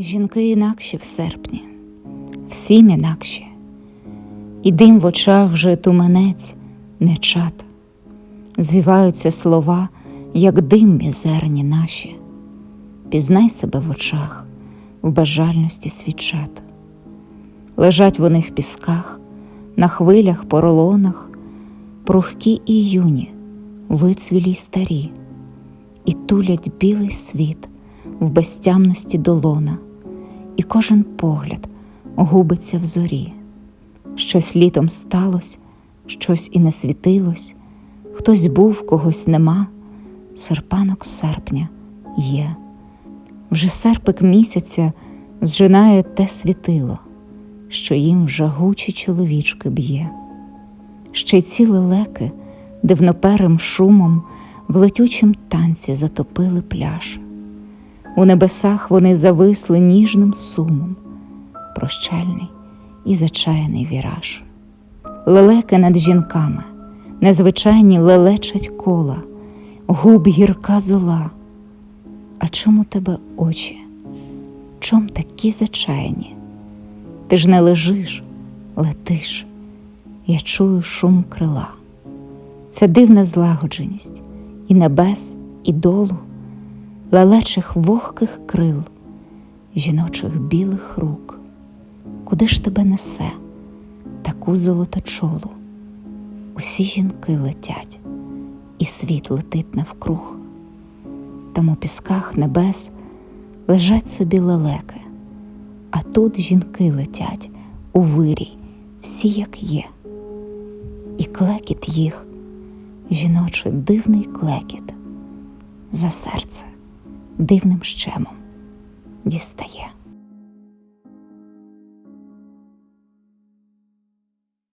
Жінки інакші в серпні, всім інакші, і дим в очах вже туманець не чат. Звіваються слова, як дим мізерні наші. Пізнай себе в очах, в бажальності свічат. Лежать вони в пісках, на хвилях, поролонах, прухкі і юні, вицвілі й старі, і тулять білий світ в безтямності долона, і кожен погляд губиться в зорі. Щось літом сталось, щось і не світилось, хтось був, когось нема, серпанок серпня є. Вже серпик місяця зжинає те світило, що їм в жагучі чоловічки б'є. Ще й ці лелеки дивноперим шумом в летючім танці затопили пляж. У небесах вони зависли ніжним сумом, прощальний і зачаяний віраж. Лелеки над жінками, незвичайні лелечать кола, губ гірка зола. А чому тебе очі? Чом такі зачаяні? Ти ж не лежиш, летиш, я чую шум крила. Це дивна злагодженість і небес, і долу, лелечих вогких крил, жіночих білих рук. Куди ж тебе несе таку золоточолу? Усі жінки летять, і світ летить навкруг. Там у пісках небес лежать собі лелеки, а тут жінки летять у вирій, всі як є, і клекіт їх, жіночий дивний клекіт, за серце дивним щемом дістає.